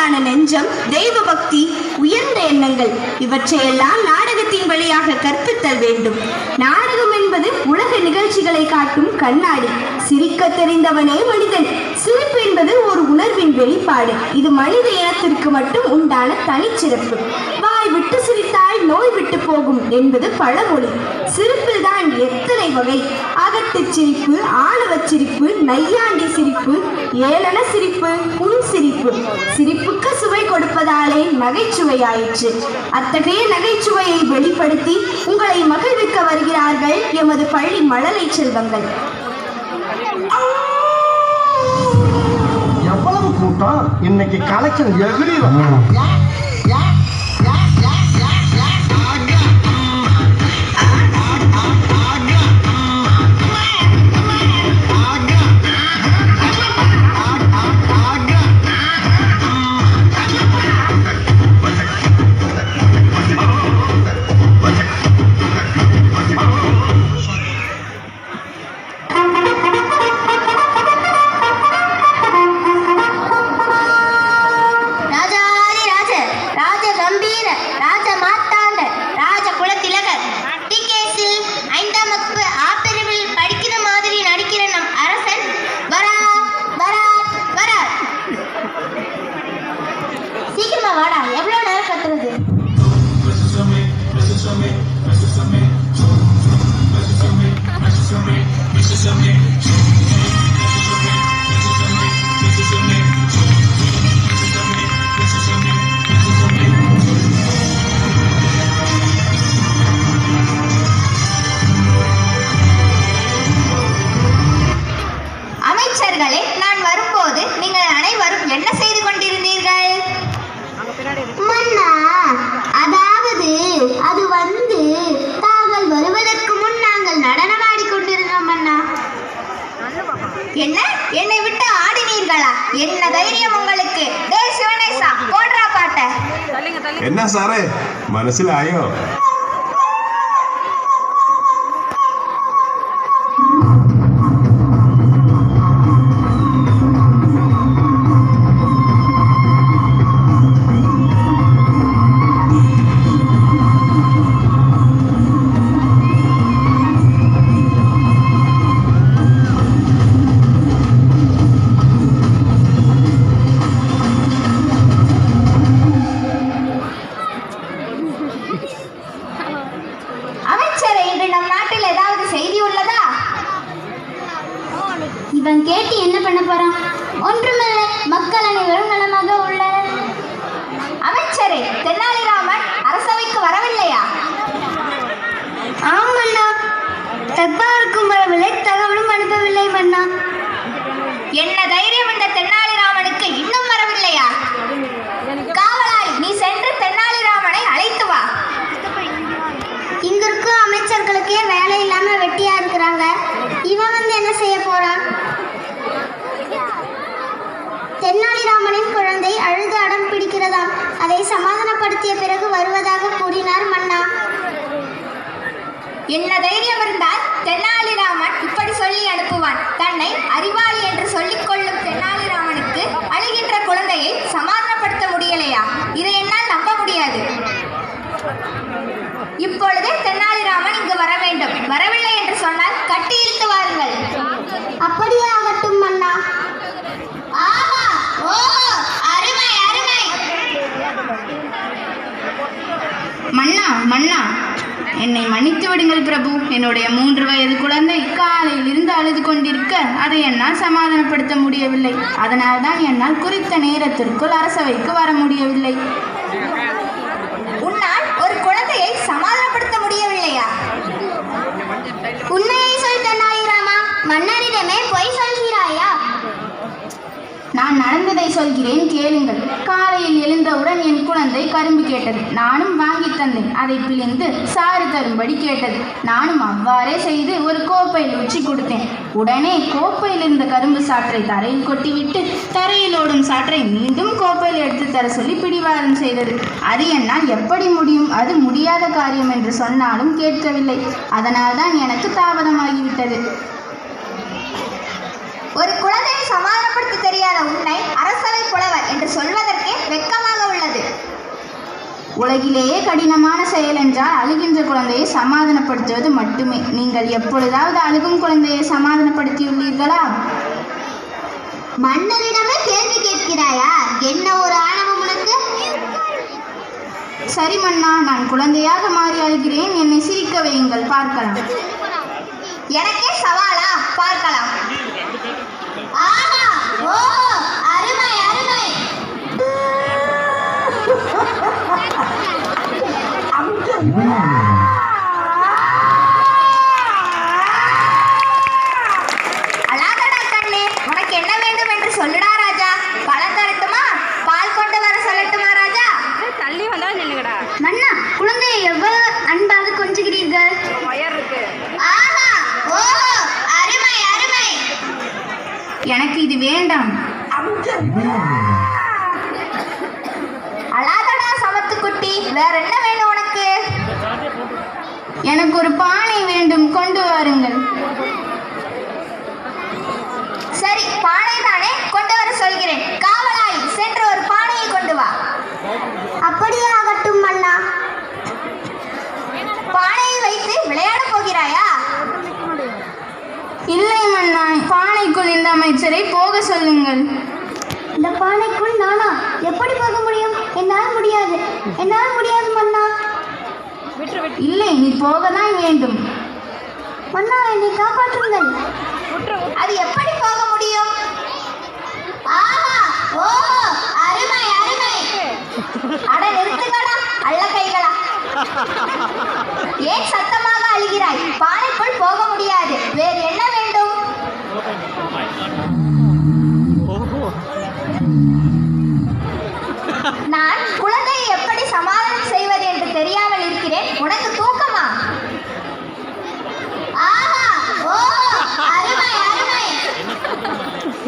தூய்மையான நெஞ்சம் தெய்வ பக்தி உயர்ந்த எண்ணங்கள் இவற்றையெல்லாம் நாடகத்தின் வழியாக கற்பித்தல் வேண்டும். நாடகம் என்பது உலக நிகழ்ச்சிகளை காட்டும் கண்ணாடி. சிரிக்க தெரிந்தவனே மனிதன். சிரிப்பு என்பது ஒரு உணர்வின் வெளிப்பாடு. இது மனித இனத்திற்கு மட்டும் உண்டான தனிச்சிறப்பு. வாய் விட்டு சிரித்தால் நோய் விட்டு போகும் என்பது பழமொழி. சிரிப்பில் தான் எத்தனை வகை. அகட்டுச் சிரிப்பு ஆணவச் சிரிப்பு நையாண்டி சிரிப்பு ஏளன சிரிப்பு புன் சிரிப்பு. சிரிப்புக்கு சுவை கொடுப்பதாலே நகைச்சுவையாயிற்று. அத்தகைய நகைச்சுவையை வெளிப்படுத்தி உங்களை மகிழ்விக்க வருகிறார்கள் எமது பள்ளி மழலை செல்வங்கள். எவ்வளவு கூட்டம்? இன்னைக்கு கலெக்ஷன் எகிரி என்ன தைரியம் உங்களுக்கு? டேய் சிவனேசா போடுறா பாட்ட. என்ன சாரே? மனசிலாயோ தென்னாலிராமனின் குழந்தை அழுது அடம் பிடிக்கிறதாம். அதை சமாதானப்படுத்திய பிறகு வருவதாக கூறினார் மன்னா. என்ன தைரியம் இருந்தால் தென்னாலிராமன் இப்படி சொல்லி அனுப்புவான். தன்னை அறிவாளி என்று சொல்லிக் கொள்ளும் தென்னாலிராமனுக்கு அழுகின்ற குழந்தையை சமாதானப்படுத்த முடியலையா? இதை என்னால் நம்ப முடியாது. இப்பொழுதே தென்னா இங்கு வர வேண்டும் வரவில்லை என்று சொன்னால் கட்டி இழுத்து வாருங்கள் அப்படியே ஆகட்டும் மன்னா ஆஹா ஓஹோ அருமை அருமை மன்னா மன்னா என்னை மன்னித்து விடுங்கள் பிரபு என்னுடைய மூன்று வயது குழந்தை காலையில் இருந்து அழுது கொண்டிருக்க அதை என்னால் சமாதானப்படுத்த முடியவில்லை. அதனால் தான் என்னால் குறித்த நேரத்திற்குள் அரசவைக்கு வர முடியவில்லை. உன்னால் ஒரு குழந்தையை சமாதானப்படுத்த முடியவில்லையா? உண்மையை சொல் தன்னாயிராமா மன்னரிடமே பொய் சொல் நான் நடந்ததை சொல்கிறேன் கேளுங்கள். காலையில் எழுந்தவுடன் என் குழந்தை கரும்பு கேட்டது. நானும் வாங்கி தந்தேன். அதை பிழிந்து சாறு தரும்படி கேட்டது. நானும் அவ்வாறே செய்து ஒரு கோப்பையில் உச்சி கொடுத்தேன். உடனே கோப்பையில் இருந்த கரும்பு சாற்றை தரையில் கொட்டிவிட்டு தரையில் ஓடும் சாற்றை மீண்டும் கோப்பையில் எடுத்து தர சொல்லி பிடிவாதம் செய்தது. அது என்னால் எப்படி முடியும்? அது முடியாத காரியம் என்று சொன்னாலும் கேட்கவில்லை. அதனால்தான் எனக்கு தாமதமாகிவிட்டது. ஒரு குழந்தையை சமாதானப்படுத்த தெரியாத உன்னை அரசவை புலவர் என்று சொல்வதற்கே வெட்கம் உலகிலேயே கடினமான செயல் என்றால் அழுகின்ற குழந்தையை சமாதானப்படுத்துவது மட்டுமே. நீங்கள் எப்பொழுதாவது அழுகும் குழந்தையை சமாதானப்படுத்தியுள்ளீர்களா? மன்னரிடமே கேள்வி கேட்கிறாயா? என்ன ஒரு ஆணவம் உனக்கு? சரி மன்னா நான் குழந்தையாக மாறி அழுகிறேன். என்னை சிரிக்க வையுங்கள். பார்க்கலாம். எனக்கே சவாலா பார்க்கலாம் ஆஹா ஓஹோ அருமை அருமை அழாதடா கண்ணே உனக்கு என்ன வேண்டும் என்று சொல்லுடா ராஜா பழம் தரட்டுமா பால் கொண்டு வர சொல்லட்டுமா ராஜா நின்னுங்கடா மன்னா குழந்தையை எவ்வளவு அன்பாக கொஞ்சுகிறீர்கள்? ஒயர் இருக்கு ஆஹா ஓஹோ அருமை அருமை. எனக்கு இது வேண்டாம். அழாதடா சமத்து குட்டி. வேற என்ன வேணும் உனக்கு? எனக்கு ஒரு பானை வேண்டும். கொண்டு வாருங்கள். சரி பானை தானே கொண்டு வர சொல்கிறேன் காவலாய் சென்று ஒரு பானையை கொண்டு வா அப்படியே ஆகட்டும் மன்னா பானையை வைத்து விளையாட போகிறாயா இல்லை மன்னா பானைக்குள் இந்த அமைச்சரை போக சொல்லுங்கள். இந்த பானைக்குள் நானா எப்படி போக முடியும்? என்னால் முடியாது. என்னால் முடியாது மன்னா. இல்லை நீ போக தான் வேண்டும். மன்னா என்னை காப்பாற்றுங்கள். அது எப்படி போக முடியும்? ஆஹா ஓஹோ அருமை அருமை. அட நிறுத்துங்கடா அள்ள கைகளா. ஏன் சத்தமாக அழுகிறாய்? பானைக்குள் போக முடியாது. வேறு என்ன நான் குழந்தையை எப்படி சமாதானம் செய்வது என்று தெரியாமல் இருக்கிறேன். உனக்கு தூக்கமா? ஆஹா!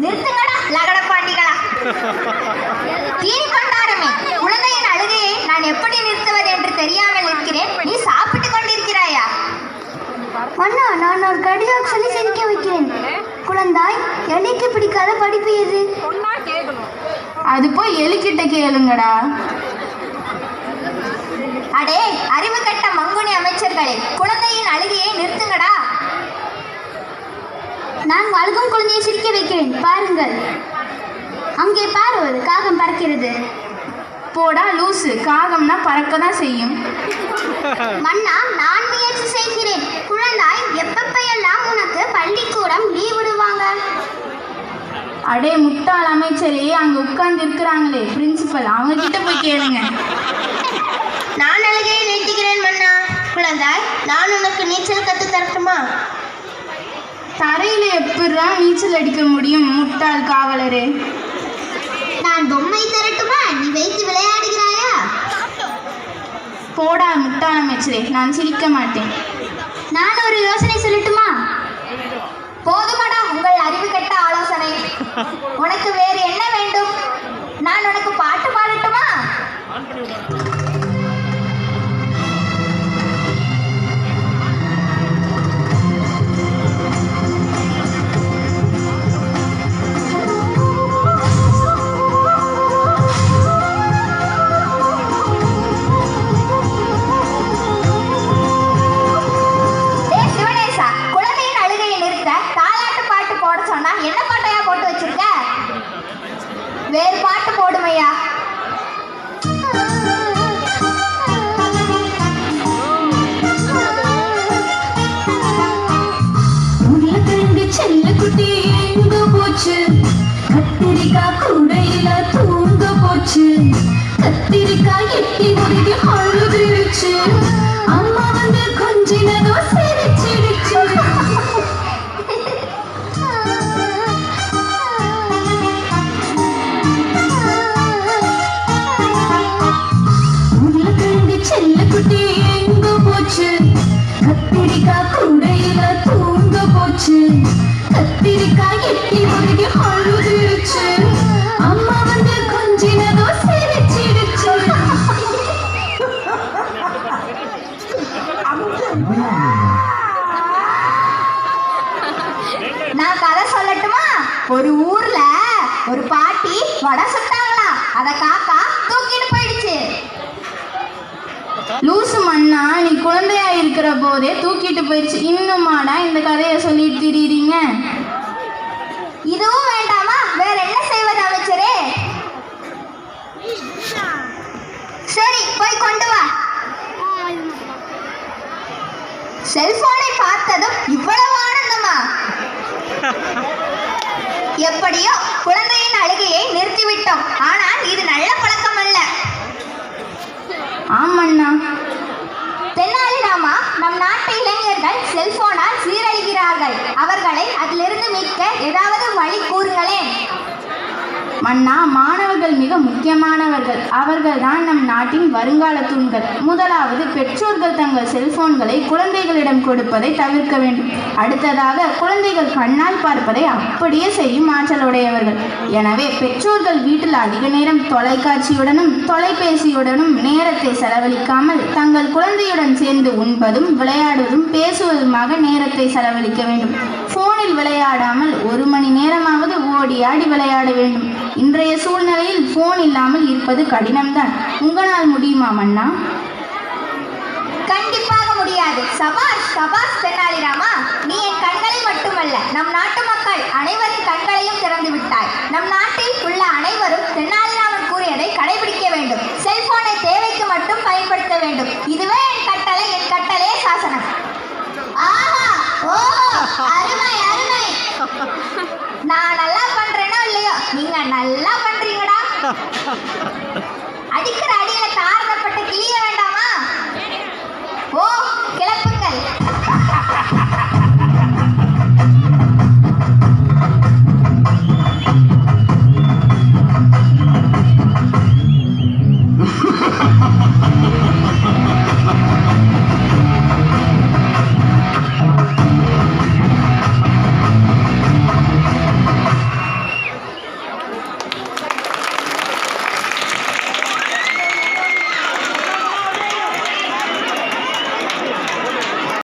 நிறுத்துங்கடா லகட பாண்டிகளா தீனி கொண்டாருமே குழந்தையின் அழுகையை நான் எப்படி நிறுத்துவது என்று தெரியாமல் இருக்கிறேன். நீ சாப்பிட்டு கொண்டிருக்கிறாயா? அண்ணா நான் ஒரு கடிதம் சொல்லி சிரிக்க வைக்கிறேன். குழந்தாய் என்னைக்கு பிடிக்காத படிப்பு எது? அது போய் எலிக்கிட்ட கேளுங்கடா. அடே அறிவு கட்ட மங்குனி அமைச்சர்களே குழந்தையின் அழுகையை நிறுத்துங்கடா. நான் அழுகும் குழந்தையை சிரிக்க வைக்கிறேன் பாருங்கள். அங்கே பாரு ஒரு காகம் பறக்கிறது. போடா லூசு. காகம்னா பறக்க தான் செய்யும். மன்னா நான் முயற்சி செய்கிறேன். குழந்தாய் அடே முட்டாள் அமைச்சரே அங்க உட்கார்ந்து இருக்கிறாங்களே பிரின்சிபல் அவங்க கிட்ட போய் கேளுங்க. நான் அழுகையை நிறுத்துகிறேன் மன்னா. குழந்தாய் நான் உனக்கு நீச்சல் கத்து தரட்டுமா? தரையில எப்படிதான் நீச்சல் அடிக்க முடியும் முட்டாள் காவலரே? நான் பொம்மை தரட்டுமா? நீ வைத்து விளையாடுகிறாயா? போடா முட்டாள் அமைச்சரே. நான் சிரிக்க மாட்டேன். நான் ஒரு யோசனை சொல்லட்டுமா? போதுமடா உங்கள் அறிவு கெட்ட ஆலோசனை. உனக்கு வேறு என்ன வேண்டும்? நான் உனக்கு பாட்டு பாடட்டுமா? கத்திரிக்காய் எட்டி முடிக்க அழுதுருச்சு அம்மா வந்து கொஞ்சினதோ சிரிச்சிடுச்சு உருளைக்கிழங்கு செல்லக்குட்டி எங்க போச்சு கத்திரிக்காய் கூடையில தூங்க போச்சு கத்திரிக்காய் எட்டி ஒரு சுட்டாங்களா அத காக்கா தூக்கிட்டு போயிடுச்சு. லூசு மண்ணா நீ குழந்தையா இருக்கிற போதே தூக்கிட்டு போயிடுச்சு. இன்னுமாடா இந்த கதையை சொல்லிட்டு திரியுறீங்க? இதுவும் வேண்டாமா? வேற என்ன செய்வது அமைச்சரே? சரி போய் கொண்டு வா. செல்போனை பார்த்ததும் இவ்வளவு ஆனந்தமா? எப்படியோ குழந்தைய நிறுத்திவிட்டோம் ஆனால் இது நல்ல பழக்கம் அல்ல ஆமண்ணா தென்னாலிராமா நம் நாட்டு இளைஞர்கள் செல்போனால் சீரழிகிறார்கள். அவர்களை அதிலிருந்து மீட்க ஏதாவது வழி கூறுங்களேன். மன்னா மாணவர்கள் மிக முக்கியமானவர்கள். அவர்கள் தான் நம் நாட்டின் வருங்கால தூண்கள். முதலாவது பெற்றோர்கள் தங்கள் செல்போன்களை குழந்தைகளிடம் கொடுப்பதை தவிர்க்க வேண்டும். அடுத்ததாக குழந்தைகள் கண்ணால் பார்ப்பதை அப்படியே செய்யும் ஆற்றலுடையவர்கள் எனவே பெற்றோர்கள் வீட்டில் அதிக நேரம் தொலைக்காட்சியுடனும் தொலைபேசியுடனும் நேரத்தை செலவழிக்காமல் தங்கள் குழந்தையுடன் சேர்ந்து உண்பதும் விளையாடுவதும் பேசுவதுமாக நேரத்தை செலவழிக்க வேண்டும். போனில் விளையாடாமல் ஒரு மணி நேரமாவது ஓடி ஆடி விளையாட வேண்டும். இன்றைய சூழ்நிலையில் போன் இல்லாமல் இருப்பது கடினம்தான். உங்களால் முடியுமா மன்னா? கண்டிப்பாக முடியாது. சபாஷ் சபாஷ் தென்னாலிராமா நீ என் கண்களை மட்டுமல்ல நம் நாட்டு மக்கள் அனைவரின் கண்களையும் திறந்து விட்டாய். நம் நாட்டில் உள்ள அனைவரும் தென்னாலிராமன் கூறியதை கடைபிடிக்க வேண்டும். செல்போனை தேவைக்கு மட்டும் பயன்படுத்த வேண்டும். இதுவே என் கட்டளை. என் கட்டளை ハハハハ!